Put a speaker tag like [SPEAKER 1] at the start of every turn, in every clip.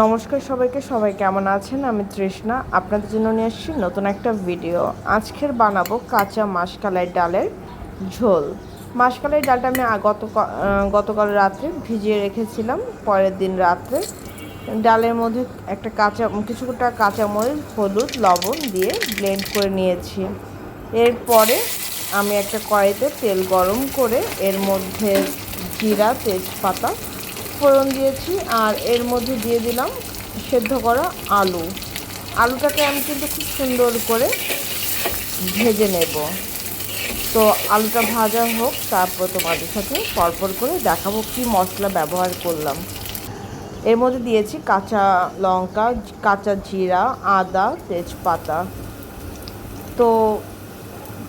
[SPEAKER 1] নমস্কার সবাইকে, সবাই কেমন আছেন? আমি তৃষ্ণা। আপনাদের জন্য নিয়ে এসেছি নতুন একটা ভিডিও। আজকের বানাবো কাঁচা মাসকালাই ডালের ঝোল। মাসকালাই ডালটা আমি গত গতকাল রাত্রে ভিজিয়ে রেখেছিলাম, পরের দিন রাত্রে। ডালের মধ্যে একটা কাঁচা, কিছুটা কাঁচামরিচ, হলুদ, লবণ দিয়ে ব্লেন্ড করে নিয়েছি। এরপরে আমি একটা কড়াইতে তেল গরম করে এর মধ্যে জিরা, তেজপাতা ফোড়ন দিয়েছি আর এর মধ্যে দিয়ে দিলাম সেদ্ধ করা আলু। আলুটাকে আমি কিন্তু খুব সুন্দর করে ভেজে নেব। তো আলুটা ভাজা হোক, তারপর তোমাদের সাথে পরপর করে দেখাবো কি মশলা ব্যবহার করলাম। এর মধ্যে দিয়েছি কাঁচা লঙ্কা, কাঁচা জিরা, আদা, তেজপাতা। তো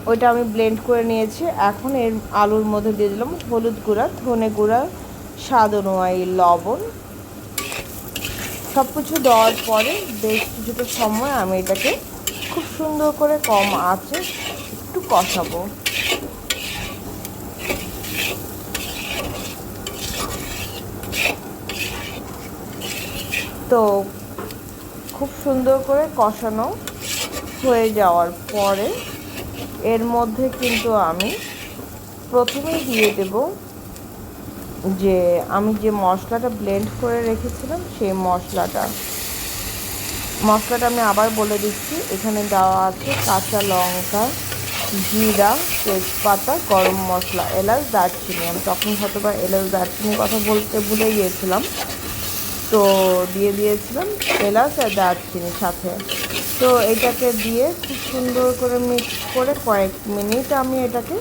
[SPEAKER 1] ওইটা আমি ব্লেন্ড করে নিয়েছি। এখন এর আলুর মধ্যে দিয়ে দিলাম হলুদ গুঁড়া, ধনে গুঁড়া স্বাদ অনুযায়ী লবণ। সব কিছু দেওয়ার পরে বেশ কিছুটা সময় আমি এটাকে খুব সুন্দর করে কম আঁচে একটু কষাবো। তো খুব সুন্দর করে কষানো হয়ে যাওয়ার পরে এর মধ্যে কিন্তু আমি প্রথমেই দিয়ে দেব যে আমি যে মশলাটা ব্লেন্ড করে রেখেছিলাম, সেই মশলাটা। মশলাটা আমি আবার বলে দিচ্ছি, এখানে দেওয়া আছে কাঁচা লঙ্কা, জিরা, তেজপাতা, গরম মশলা, এলাচ, দারচিনি। আমি তখন হয়তো বা এলাচ, দারচিনির কথা বলতে ভুলে গিয়েছিলাম। তো দিয়ে দিয়েছিলাম এলাচ আর দারচিনি সাথে। তো এটাকে দিয়ে খুব সুন্দর করে মিক্স করে কয়েক মিনিট আমি এটাকে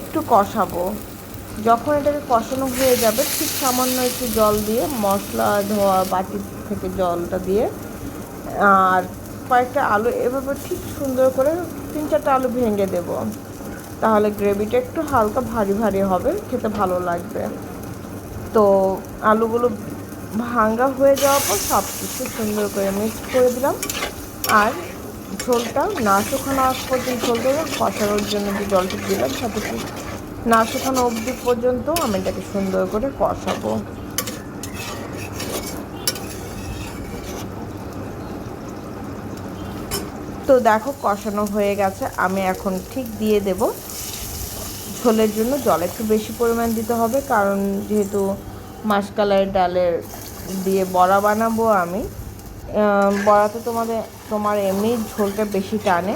[SPEAKER 1] একটু কষাবো। যখন এটাকে কষানো হয়ে যাবে, ঠিক সামান্য একটু জল দিয়ে, মশলা, ধোয়া, বাটি থেকে জলটা দিয়ে, আর কয়েকটা আলু এভাবে ঠিক সুন্দর করে তিন চারটা আলু ভেঙে দেব। তাহলে গ্রেভিটা একটু হালকা ভারী ভারী হবে, খেতে ভালো লাগবে। তো আলুগুলো ভাঙ্গা হয়ে যাওয়ার পর সব কিছু সুন্দর করে মিক্স করে দিলাম। আর ঝোলটা না শুকানো আগ পর্যন্ত ঝোল দেবো, কষানোর জন্য যে জলটা দিলাম সাথে না শুকানো অবধি পর্যন্ত আমি এটাকে সুন্দর করে কষাবো। তো দেখো কষানো হয়ে গেছে, আমি এখন ঠিক দিয়ে দেব। ঝোলের জন্য জল একটু বেশি পরিমাণ দিতে হবে, কারণ যেহেতু মাসকালাই ডালের দিয়ে বড়া বানাবো আমি বড়াতে তোমাদের, তোমার এমনি ঝোলটা বেশি টানে,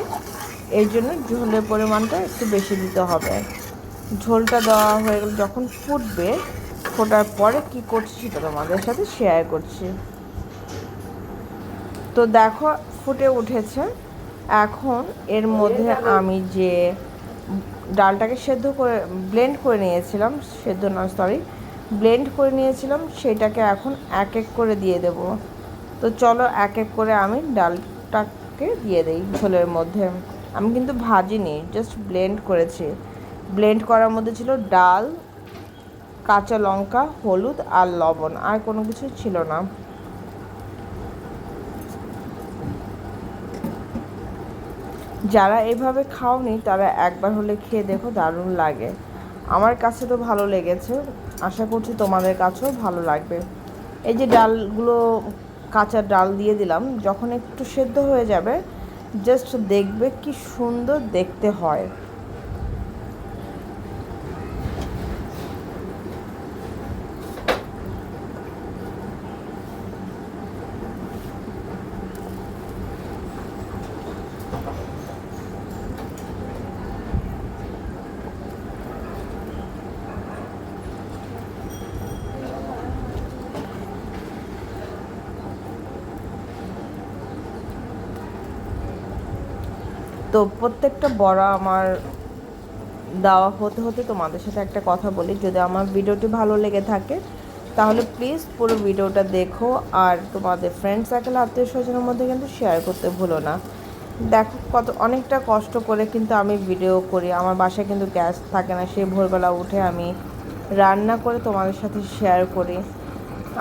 [SPEAKER 1] এর জন্য ঝোলের পরিমাণটা একটু বেশি দিতে হবে। ঝোলটা দেওয়া হয়ে গেলে। যখন ফুটবে, ফোটার পরে কি করছি সেটা তোমাদের সাথে শেয়ার করছি। তো দেখো, ফুটে উঠেছে। এখন এর মধ্যে আমি যে ডালটাকে সেদ্ধ করে ব্লেন্ড করে নিয়েছিলাম, সেদ্ধ না সরি ব্লেন্ড করে নিয়েছিলাম, সেটাকে এখন এক এক করে দিয়ে দেব। তো চলো এক এক করে আমি ডালটাকে দিয়ে দিই ঝোলের মধ্যে। আমি কিন্তু ভাজিনি জাস্ট ব্লেন্ড করেছি। ব্লেন্ড করার মধ্যে ছিল ডাল, কাঁচা লঙ্কা, হলুদ আর লবণ, আর কোনো কিছু ছিল না। যারা এভাবে খাওনি, তারা একবার হলে খেয়ে দেখো, দারুণ লাগে। আমার কাছে তো ভালো লেগেছে। আশা করছি তোমাদের কাছেও ভালো লাগবে। এই যে ডালগুলো, কাঁচা ডাল দিয়ে দিলাম, যখন একটু সেদ্ধ হয়ে যাবে জাস্ট দেখবে কি সুন্দর দেখতে হয়। তো প্রত্যেকটা বড়া আমার দেওয়া হতে হতে তোমাদের সাথে একটা কথা বলি। যদি আমার ভিডিওটি ভালো লেগে থাকে, তাহলে প্লিজ পুরো ভিডিওটা দেখো আর তোমাদের ফ্রেন্ড সার্কেল আত্মীয় স্বজনের মধ্যে কিন্তু শেয়ার করতে ভুলো না। দেখো কত, অনেকটা কষ্ট করে কিন্তু আমি ভিডিও করি। আমার বাসায় কিন্তু গ্যাস থাকে না, সেই ভোরবেলা উঠে আমি রান্না করে তোমাদের সাথে শেয়ার করি।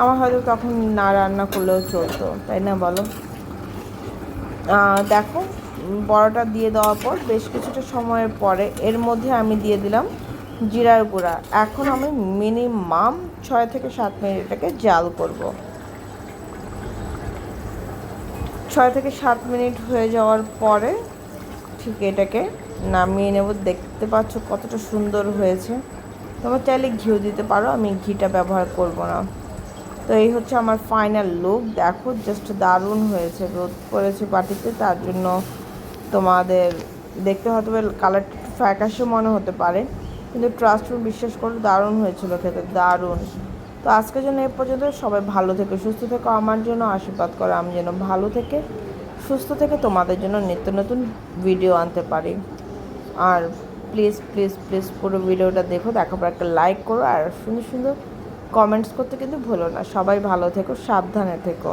[SPEAKER 1] আমার হয়তো তখন না রান্না করলেও চলতো, তাই না বলো? দেখো বড়াটা দিয়ে দেওয়ার পর বেশ কিছুটা সময়ের পরে এর মধ্যে আমি দিয়ে দিলাম জিরার গুঁড়া। এখন আমি মিনিমাম ছয় থেকে সাত মিনিট এটাকে জাল করব। ছয় থেকে সাত মিনিট হয়ে যাওয়ার পরে ঠিক এটাকে নামিয়ে নেব। দেখতে পাচ্ছ কতটা সুন্দর হয়েছে। তোমরা চাইলে ঘিও দিতে পারো, আমি ঘিটা ব্যবহার করব না। তো এই হচ্ছে আমার ফাইনাল লুক দেখো জাস্ট দারুণ হয়েছে, রোদ পড়েছে বাটিতে, তার জন্য তোমাদের দেখতে হয়তো কালারটা ফ্যাকাশে মনে হতে পারে, কিন্তু ট্রাস্ট বিশ্বাস করো দারুণ হয়েছিল খেতে, দারুণ। তো আজকের জন্য এ পর্যন্ত, সবাই ভালো থেকে, সুস্থ থেকো, আমার জন্য আশীর্বাদ করো, আমি যেন ভালো থেকে, সুস্থ থেকে তোমাদের জন্য নিত্য নতুন ভিডিও আনতে পারি। আর প্লিজ প্লিজ প্লিজ পুরো ভিডিওটা দেখো দেখার পর একটা লাইক করো, আর সুন্দর সুন্দর কমেন্টস করতে কিন্তু ভুলো না। সবাই ভালো থেকো, সাবধানে থেকো।